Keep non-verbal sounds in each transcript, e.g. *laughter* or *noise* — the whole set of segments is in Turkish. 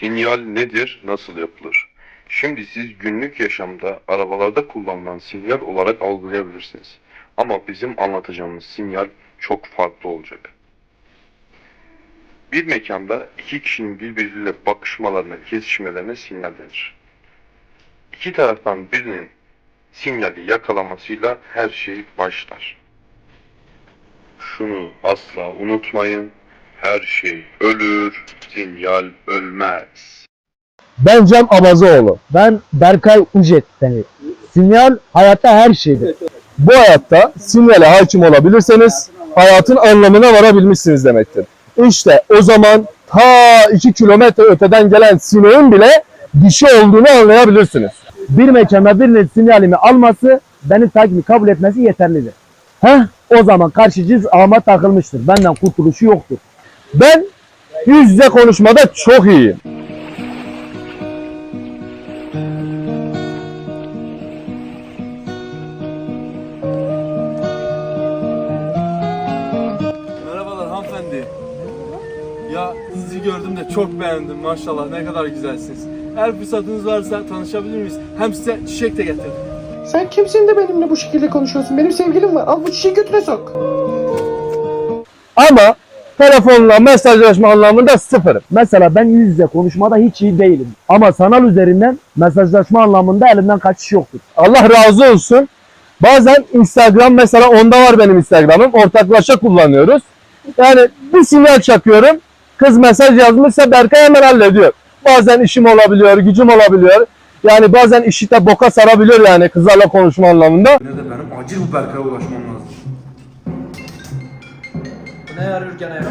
Sinyal nedir, nasıl yapılır? Şimdi siz günlük yaşamda arabalarda kullanılan sinyal olarak algılayabilirsiniz. Ama bizim anlatacağımız sinyal çok farklı olacak. Bir mekanda iki kişinin birbiriyle bakışmalarına, kesişmelerine sinyal denir. İki taraftan birinin sinyali yakalamasıyla her şey başlar. Şunu asla unutmayın. Her şey ölür, sinyal ölmez. Ben Cem Abazoğlu. Ben Berkay Ucet'teni. Sinyal hayatta her şeydir. Bu hayatta sinyale hakim olabilirseniz hayatın anlamına varabilmişsiniz demektir. İşte o zaman ta 2 kilometre öteden gelen sineğin bile dişi olduğunu anlayabilirsiniz. Bir mekana birinin sinyalimi alması, beni takibi kabul etmesi yeterlidir. Heh, o zaman karşı cins ağıma takılmıştır. Benden kurtuluşu yoktur. Ben yüz yüze konuşmada çok iyiyim. Merhabalar hanımefendi. Ya sizi gördüm de çok beğendim maşallah ne kadar güzelsiniz. Eğer fırsatınız varsa tanışabilir miyiz? Hem size çiçek de getirdim. Sen kimsin de benimle bu şekilde konuşuyorsun? Benim sevgilim var. Al bu çiçeği götüne sok. Ama telefonla mesajlaşma anlamında sıfırım. Mesela ben yüz yüze konuşmada hiç iyi değilim. Ama sanal üzerinden mesajlaşma anlamında elimden kaçış yoktur. Allah razı olsun. Bazen Instagram mesela onda var benim Instagram'ım. Ortaklaşa kullanıyoruz. Yani bir sinyal çakıyorum. Kız mesaj yazmışsa Berkay hemen hallediyor. Bazen işim olabiliyor, gücüm olabiliyor. Yani bazen işi de boka sarabiliyor yani kızlarla konuşma anlamında. Yine de benim acil bu Berkay'a ulaşmam lazım. Ne arıyor gene ya?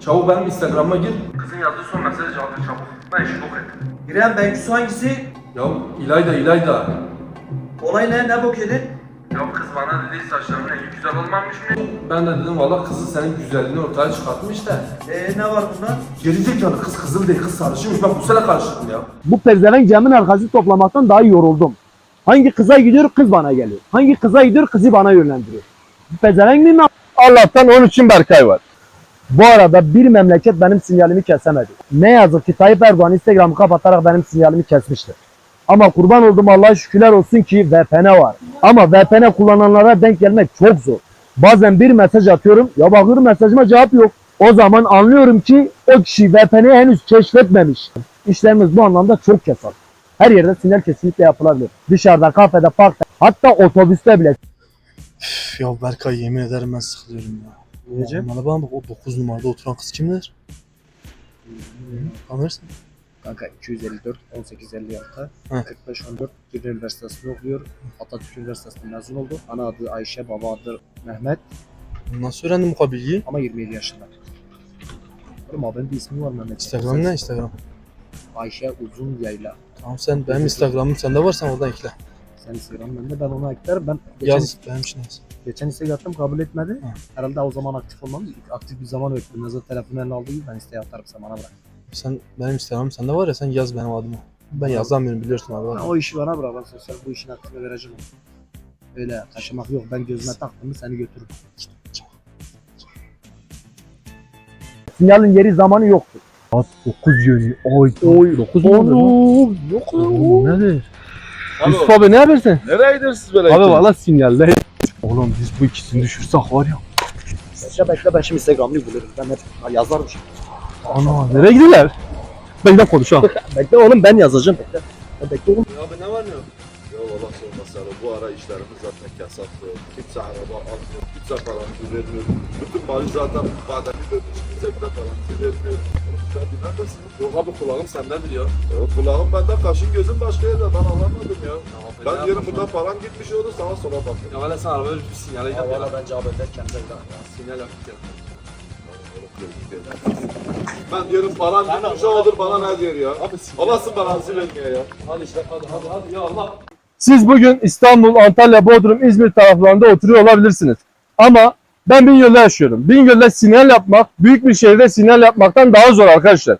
Çabuk benim Instagram'a gir. Kızın yazdığı son mesajı aldır çabuk. Ben işi yok et. İrem Bengüsü hangisi? Ya İlayda İlayda. Olay ne? Ne bok yedin? Ya kız bana dedi saçlarımın rengi güzel olmamış mı? Ben de dedim valla kızı senin güzelliğini ortaya çıkartmış da. Ee ne var bunda? Gerizekalı kız kızıl değil kız sarışınmış ben bu sene karıştırdım ya. Bu pezevenk Cem'in arkası toplamaktan daha yoruldum. Hangi kıza gidiyor kız bana geliyor. Hangi kıza gidiyor kızı bana yönlendiriyor. Bu pezevenk miyim? Allah'tan onun için Berkay var. Bu arada bir memleket benim sinyalimi kesemedi. Ne yazık ki Tayyip Erdoğan Instagram'ı kapatarak benim sinyalimi kesmiştir. Ama kurban olduğum Allah'a şükürler olsun ki VPN var. Ama VPN kullananlara denk gelmek çok zor. Bazen bir mesaj atıyorum ya bakıyorum mesajıma cevap yok. O zaman anlıyorum ki o kişi VPN'i henüz keşfetmemiş. İşlerimiz bu anlamda çok kesat. Her yerde sinyal kesinlikle yapılabilir. Dışarıda, kafede, parkta, hatta otobüste bile. Üf, Ya Berkay yemin ederim ben sıkılıyorum ya. Niyeceğim? Bana bana bak o 9 numarada oturan kız kimdir? Tanırsın. Kanka 254 1856 Hı. 45 14 Girne Üniversitesi'nde okuyor. Atatürk Üniversitesi'nde mezun oldu. Ana adı Ayşe, baba adı Mehmet Nasıl öğrendin bu bilgiyi? ama 27 yaşında. Oğlum abinin bir ismi var Mehmet. Instagram ne Instagram? Ayşe Uzun Yayla. Tamam sen benim Instagram'ım sende varsa oradan ekle. Sen Instagram bende ben onu eklerim. Ben geçen, Yaz benim için yaz. geçen istek attım kabul etmedi. Hı. Herhalde o zaman aktif olmam. Aktif bir zaman yok. Nazar telefonu eline aldığı gibi ben isteği atarım sen bana bırak. Sen benim Instagram'ım sende var ya sen yaz benim adımı. Ben yazamıyorum biliyorsun abi. Ben o işi bana bırak. Ben sosyal bu işin hakkını vereceğim. Öyle taşımak yok. Ben gözüme taktım mı seni götürürüm. Sinyalin yeri zamanı yoktur. Saat 9 yönü. Oy. 9 Oğlum yok Oğlum nedir? Yusuf abi ne yapıyorsun? Nereye gidiyorsunuz böyle? Abi valla sinyalde. Oğlum biz bu ikisini düşürsek var ya. Sizce bekle ben şimdi Instagram'ını bulurum. Ben hep yazarım şimdi. Ana nereye gidiyorlar? Ben de konuşalım. *laughs* Bekle oğlum ben yazacağım bekle. Ya bekle oğlum. Abi ne var ne yok? Ya valla sorma sana bu ara işlerimiz zaten kasattı. Kimse araba almıyor, kimse garanti vermiyor. Bütün mali zaten badeni dönmüş, kimse bile garanti vermiyor. Neredesin? Yok abi kulağım senden biliyor. Ya kulağım bende, kaşın gözüm başka yerde. Ben anlamadım ya. Ben diyorum burada param gitmiş oldu sana sola bakıyorum. Ya valla sen arabaya bir sinyale Ya gel valla ya. bence abi eder kendine gider. Sinyal yap gel. Ben diyorum param gitmiş oldu bana ne diyor ya? Olasın belansı vermiyor ya. Hadi işte hadi hadi hadi ya Allah. Siz bugün İstanbul, Antalya, Bodrum, İzmir taraflarında oturuyor olabilirsiniz. Ama ben Bingöl'de yaşıyorum. Bingöl'de sinyal yapmak, büyük bir şehirde sinyal yapmaktan daha zor arkadaşlar.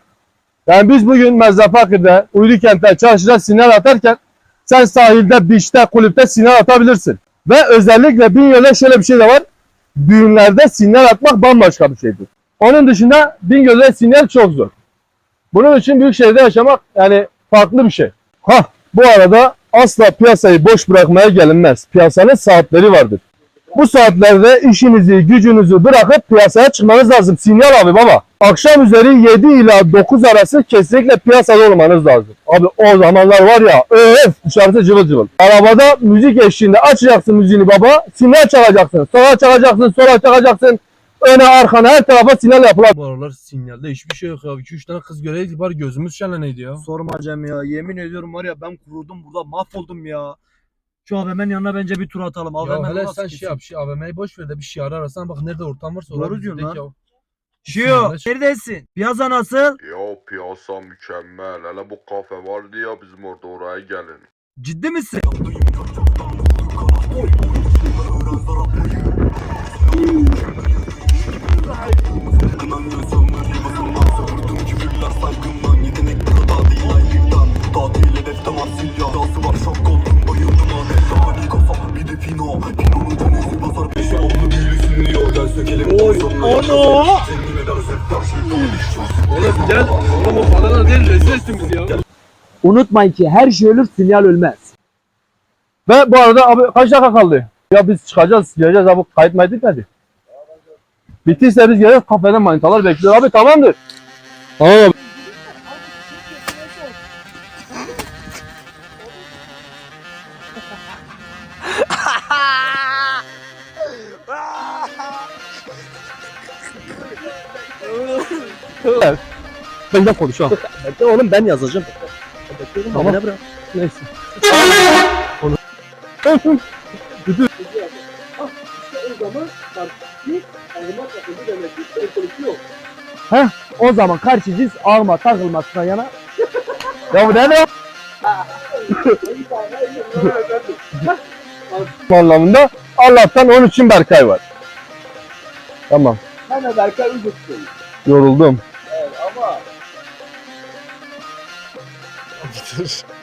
Yani biz bugün Mezzafakir'de, Uylukent'te, Çarşı'da sinyal atarken sen sahilde, beach'te, kulüpte sinyal atabilirsin. Ve özellikle Bingöl'de şöyle bir şey de var. Düğünlerde sinyal atmak bambaşka bir şeydir. Onun dışında Bingöl'de sinyal çok zor. Bunun için büyük şehirde yaşamak yani farklı bir şey. Ha bu arada asla piyasayı boş bırakmaya gelinmez. Piyasanın saatleri vardır. Bu saatlerde işinizi, gücünüzü bırakıp piyasaya çıkmanız lazım. Sinyal abi baba. Akşam üzeri 7 ila 9 arası kesinlikle piyasada olmanız lazım. Abi o zamanlar var ya öf dışarısı cıvıl cıvıl. Arabada müzik eşliğinde açacaksın müziğini baba. Sinyal çalacaksın. Sağa çalacaksın, sola çalacaksın. Öne arkana her tarafa sinyal yapılan. Bu aralar sinyalde hiçbir şey yok ya. 2-3 tane kız göreydik bari gözümüz şenleneydi ya. Sorma Cem ya. Yemin ediyorum var ya ben kuruldum burada mahvoldum ya. Şu AVM'nin yanına bence bir tur atalım. Ya AVM hele orası sen kesin. şey yap, şey AVM'yi boş ver de bir şey ara arasana bak nerede ortam varsa Doğru diyorsun lan. ya. Şio neredesin? Piyasa nasıl? Ya piyasa mükemmel. Hele bu kafe vardı ya bizim orada oraya gelin. Ciddi misin? Oğlum gel. Oğlum o kadar değil rezil ettin bizi ya. Unutmayın ki her şey ölür sinyal ölmez. Ve bu arada abi kaç dakika kaldı? Ya biz çıkacağız, geleceğiz abi kayıt mayıt bitmedi. Bittiyse biz geleceğiz kafede manitalar bekliyor abi tamamdır. Tamam abi. Ben de konuşalım. Bekle oğlum ben yazacağım. Tamam. bırak. Neyse. O zaman karşı cins alma takılmasına yana Ya bu ne ne? Bu anlamında Allah'tan onun için Berkay var. Tamam. hemen Berkay Uygur Yoruldum. taxes.